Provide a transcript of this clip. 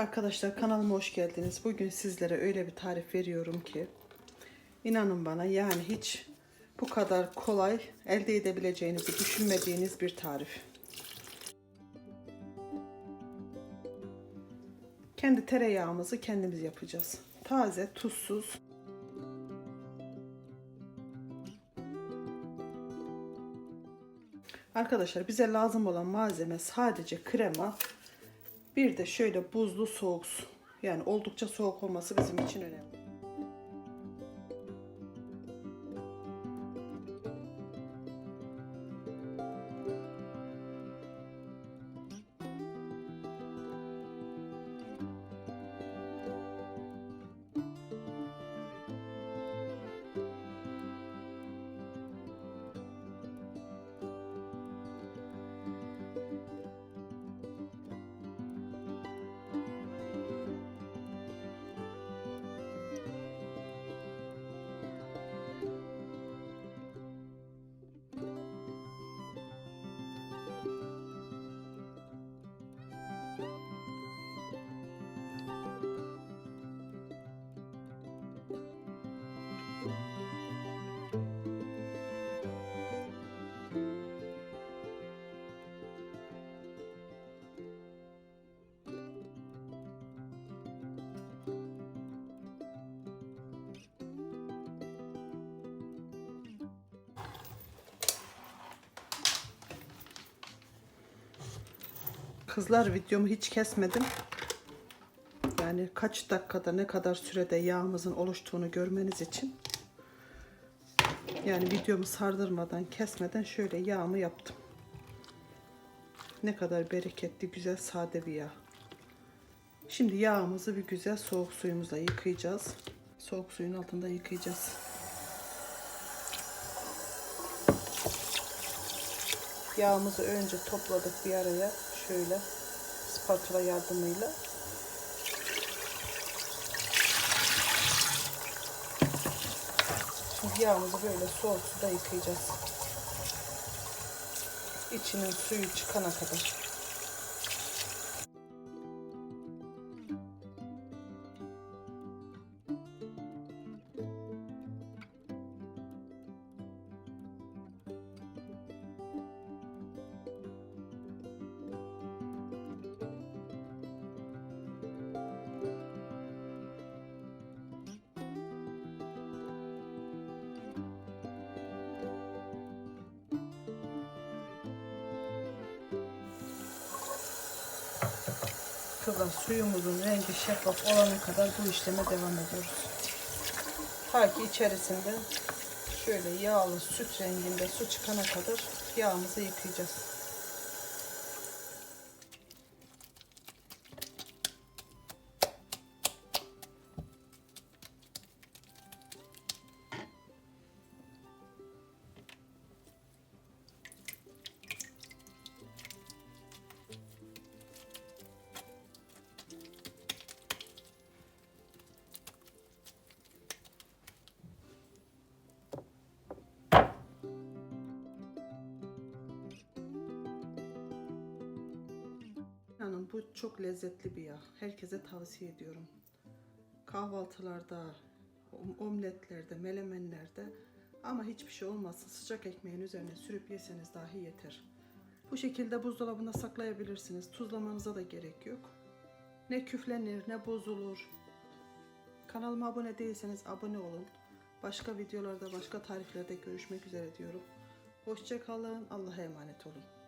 Arkadaşlar kanalıma hoş geldiniz. Bugün sizlere öyle bir tarif veriyorum ki inanın bana yani hiç bu kadar kolay elde edebileceğinizi düşünmediğiniz bir tarif. Kendi tereyağımızı kendimiz yapacağız. Taze, tuzsuz. Arkadaşlar bize lazım olan malzeme sadece krema, bir de şöyle buzlu soğuk su. Yani oldukça soğuk olması bizim için önemli. Kızlar videomu hiç kesmedim. Yani kaç dakikada ne kadar sürede yağımızın oluştuğunu görmeniz için. Yani videomu sardırmadan kesmeden şöyle yağımı yaptım. Ne kadar bereketli güzel sade bir yağ. Şimdi yağımızı bir güzel soğuk suyumuzla yıkayacağız. Soğuk suyun altında yıkayacağız. Yağımızı önce topladık bir araya şöyle spatula yardımıyla. Şimdi yağımızı böyle soğuk suda yıkayacağız. İçinin suyu çıkana kadar. Kızlar suyumuzun rengi şeffaf olana kadar bu işleme devam ediyoruz. Ta ki içerisinde şöyle yağlı süt renginde su çıkana kadar yağımızı yıkayacağız. Çok lezzetli bir yağ. Herkese tavsiye ediyorum. Kahvaltılarda, om- omletlerde, melemenlerde ama hiçbir şey olmazsa sıcak ekmeğin üzerine sürüp yeseniz dahi yeter. Bu şekilde buzdolabında saklayabilirsiniz. Tuzlamanıza da gerek yok. Ne küflenir ne bozulur. Kanalıma abone değilseniz abone olun. Başka videolarda, başka tariflerde görüşmek üzere diyorum. Hoşçakalın. Allah'a emanet olun.